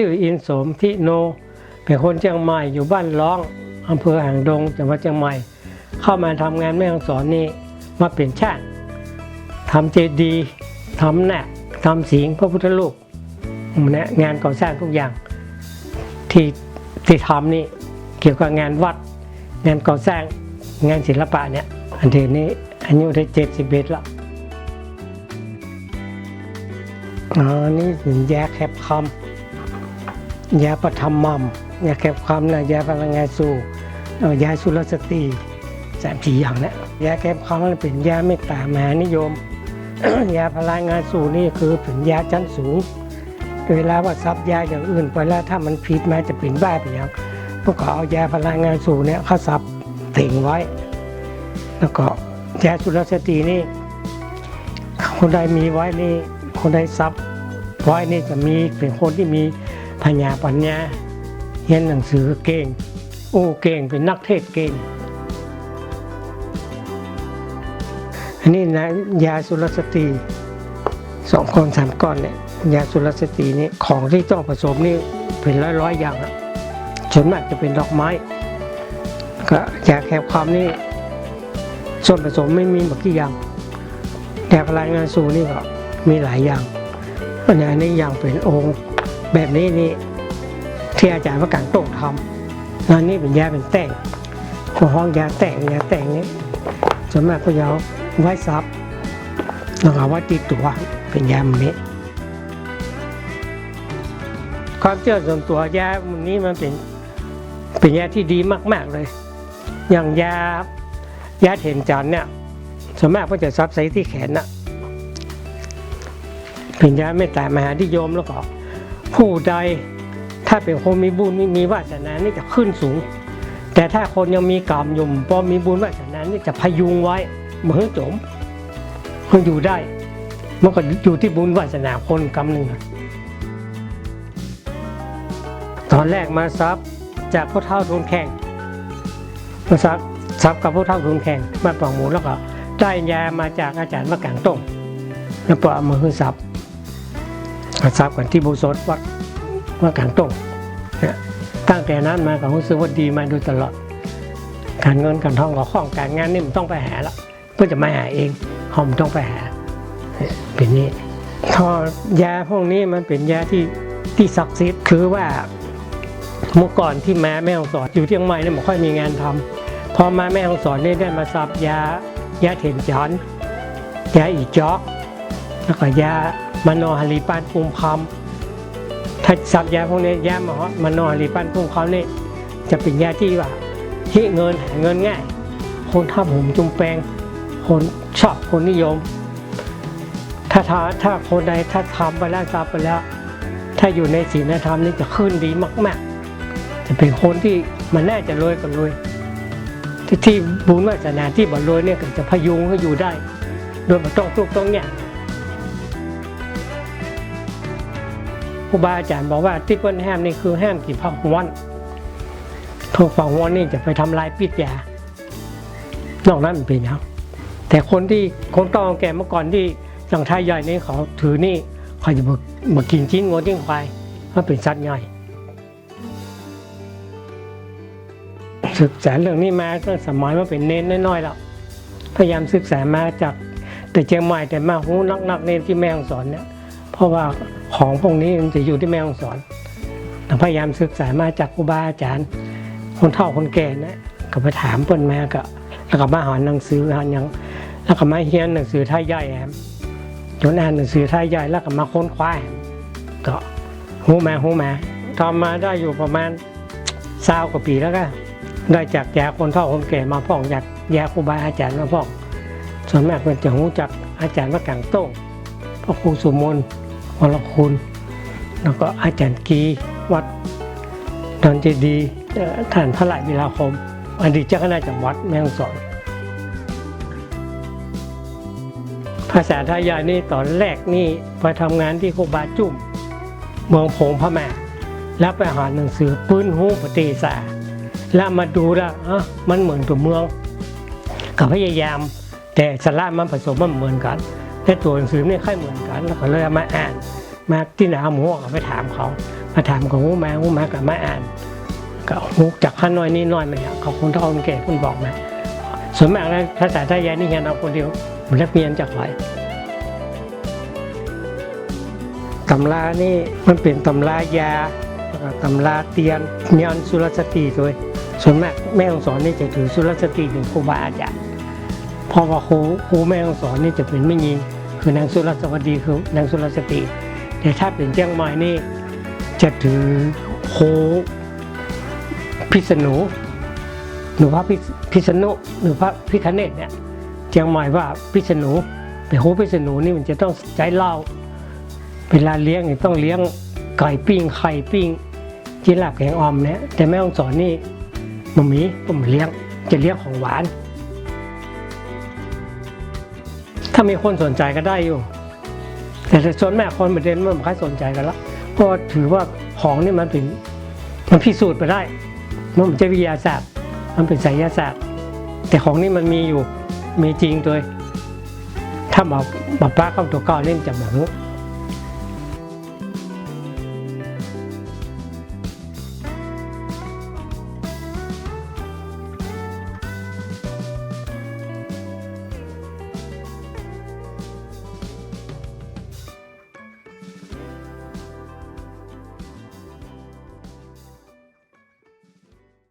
ชื่ออินสมทิโน เป็นคนเชียงใหม่อยู่บ้านร้องอำเภอหางดงจังหวัดเชียงใหม่ เข้ามาทำงานแม่ฮองสอนนี่มาเป็นช่างทำเจดีทำแหนกทำสิงพระพุทธรูปงานก่อสร้างทุกอย่าง ที่ที่ทำนี่เกี่ยวกับงานวัด งานก่อสร้างงานศิลปะเนี่ยอันเดียวนี้อายุได้เจ็ดสิบเอ็ดล้วอ๋อนี่เป็นยาแคบคำ ยาปฐมมัมยาแคบคำนะยาพลังงานสู่ยาสุรสตรีสามสี่อย่างนี่ยาแคบคำมันเป็นยาเมตตามหานิยม ยาพลังงานสูนี่คือเป็นยาชั้นสูง เวลาว่าซับยาอย่างอื่นไปแล้วถ้ามันผิดมาจะเป็นบ้าไปอย่างพวกเขาเอายาพลังงานสูเนี่ยเขาซับถิงไว้ แล้วก็ยาสุรสตรีนี่ คนใดมีไว้นี่คนใดซับไว้นี่จะมีเป็นคนที่มี ปัญญาปัญญาเรียนหนังสือเก่ง โอ้เก่งเป็นนักเทศเก่ง อันนี้นะยาสุรสตรีสองคนสามก้อนเนี่ยยาสุรสตรีนี่ของที่ต้องผสมนี่เป็นร้อยร้อยอย่างอะส่วนมากจะเป็นดอกไม้ก็ยาแคบความนี่ส่วนผสมไม่มีหมดกี่อย่างแต่พลังงานสูงนี่ก็มีหลายอย่างอันนี้อันนี้อย่างเป็นองค์ แบบนี้นี่ที่อาจารย์ประกันโต้งทำอันนี้เป็นยาเป็นแต่งของห้องยาแต่งยาแต่งนี่ส่วนมากก็จะเอไว้ซับแล้วก็เอาไว้ติดตัวเป็นยาแบบนี้ ความเชื่อส่วนตัวยามันนี้มันเป็นเป็นยาที่ดีมาก ๆเลย อย่างยายาเถนจันเนี่ยส่วนมากก็จะซับใส่ที่แขนน่ะเป็นยาเมตตามหานิยมแล้วก็ ผู้ใดถ้าเป็นคนมีบุญมีวาสนานี่จะขึ้นสูง แต่ถ้าคนยังมีกรรมยุ่มพอมีบุญวาสนานี่จะพยุงไว้เหมือนจมมันอยู่ได้มันก็อยู่ที่บุญวาสนาคนกรรมหนึ่งตอนแรกมาซับจากพ่อเท่าโดนแข่งมาซับซับกับพ่อเท่าโดนแข่งมาปองหมูแล้วก็ได้ยามาจากอาจารย์มะกังต้งแล้วปลอมาขึ้นซับ มาซับกันที่บูสดวัดมะกังต้งเนี่ยตั้งแต่นั้นมาก็รู้สึกว่าดีมาโดยตลอด การเงินการทองกับข้องการงานนี่มันต้องไปหาแล้วเพื่อจะมาหาเองเขาไม่ต้องไปหาเนี่ยเป็นนี้ทอยาพวกนี้มันเป็นยาที่ที่ศักดิ์สิทธิ์คือว่าเมื่อก่อนที่มาแม่ฮ่องสอนอยู่เชียงใหม่เนี่ยไม่ค่อยมีงานทำพอมาแม่ฮ่องสอนเนี่ยได้มาซับยายาเถนจอนยาอีจอกแล้วก็ยา มโนฮารีปานภูมิคำถ้าซับยาพวกนี้ยามามโนฮารีปานภูมิคำนี่จะเป็นยาที่ว่าที่เงินหาเงินง่าย คนทำหุมจุมแปลง คนชอบคนนิยม ถ้าถ้าถ้าคนใดถ้าทำไปแล้วทำไปแล้ว ถ้าอยู่ในศีลธรรมนี่จะขึ้นดีมากๆ จะเป็นคนที่มันน่าจะรวยก็รวยที่ที่บุญวาสนาที่บ่รวยเนี่ยก็จะพยุงให้อยู่ได้ โดยไม่ต้องทุกข์ต้องเนี่ย ครูบาอาจารย์บอกว่าที่เปิ้นห้มนี่คือห้มกินผักห้วนพวกฝั่งวันนี่จะไปทำลายปิดยานอกนั้นเป็นครับแต่คนที่คนเก่าแก่เมื่อก่อนที่อย่างไทยใหญ่นี่เขาถือนี่เขาจะมามากินชิ้นงวชิ้นควายเพราะเป็นสัตว์ใหญ่ศึกษาเรื่องนี้มาตั้งสมัยมาเป็นเน้นน้อยๆแล้วพยายามศึกษามาจากแต่เชียงใหม่แต่มาหูนักๆเน้นที่แม่ฮ่องสอนเนี่ยเพราะว่า ของพวกนี้มันจะอยู่ที่แม่ฮ่องสอนพยายามศึกษามาจากครูบาอาจารย์ คนเฒ่าคนแก่นะก็ไปถามเปิ้นมาก็แล้วก็มาหาหนังสือหาหยังแล้วก็มาเรียนหนังสือไทยใหญ่แฮมจนอ่านหนังสือไทยใหญ่แล้วก็มาค้นคว้าก็หูมาหูมาทำมาได้อยู่ประมาณสาวกว่าปีแล้วก็ได้จากยาคนเฒ่าคนแก่มาพ่องจากยาครูบาอาจารย์มาพ่องส่วนมากมันจะหูจากอาจารย์ว่ากังโต้งพ่อครูสุมน วรคุณ แล้วก็อาจารย์กีวัดดอนเจดีย์เอ่อท่านพระไหลวิลาคม อดีตเจ้าคณะจังหวัดแม่ฮ่องสอน ภาษาไทยใหญ่นี่ตอนแรกนี่ไปทำงานที่โคบาจุ่มเมืองผงพม่าแล้วไปหาหนังสือปื้นหูปฏิสาแล้วมาดูแล้วอะมันเหมือนตัวเมืองก็พยายาม แต่สาระมันผสมมันเหมือนกัน แต่ตัวหนังสือไม่ยค่อยเหมือนกันแล้วก็เลยมาอ่าน มาที่หนาหมูก็ไปถามเขามาถามของหูมาหูมากับมาอ่านก็หูจากข้าน้อยนี่น้อยมันเนี่ยเขาคงเท่าคนแก่คุณบอกมาส่วนมากแล้วภาษาไทยยายนี่เรียนเอาคนเดียวมันเรียกเรียนจากไหนตำรานี่มันเป็นตำรายาแล้วก็ตำราเตียนเนียนสุรสตรีด้วยส่วนมากแม่องสอนนี่จะถือสุรสตรีเป็นครูบาอาจารย์พราะว่าครูครูแม่องสอนนี่จะเป็นไม่ยิง คือนางสุรสวัสดีคือนางสุรสตรีแต่ถ้าเป็นเจียงใหม่นี่จะถือโคพิษณุหรือพระพิษณุหรือพระพิคเนตเนี่ยเจียงใหม่ว่าพิษณุแต่โคพิษณุนี่มันจะต้องใจเหล้าเวลาเลี้ยงต้องเลี้ยงไก่ปิ้งไข่ปิ้งจีลาบแกงออมเนี่ยแต่แม่องสอนนี่มันมีผมเลี้ยงจะเลี้ยงของหวาน ถ้ามีคนสนใจก็ได้อยู่ แต่ส่วนแม่คนประเด็นมันไม่ค่อยสนใจกันละเพราะถือว่าของนี่มันเป็นมันพิสูจน์ไปได้มันไม่ใช่วิทยาศาสตร์ มันเป็นไสยศาสตร์ แต่ของนี่มันมีอยู่มีจริงตัวถ้าบอกบอกป้าเข้าตัวก้าเล่นจะบอก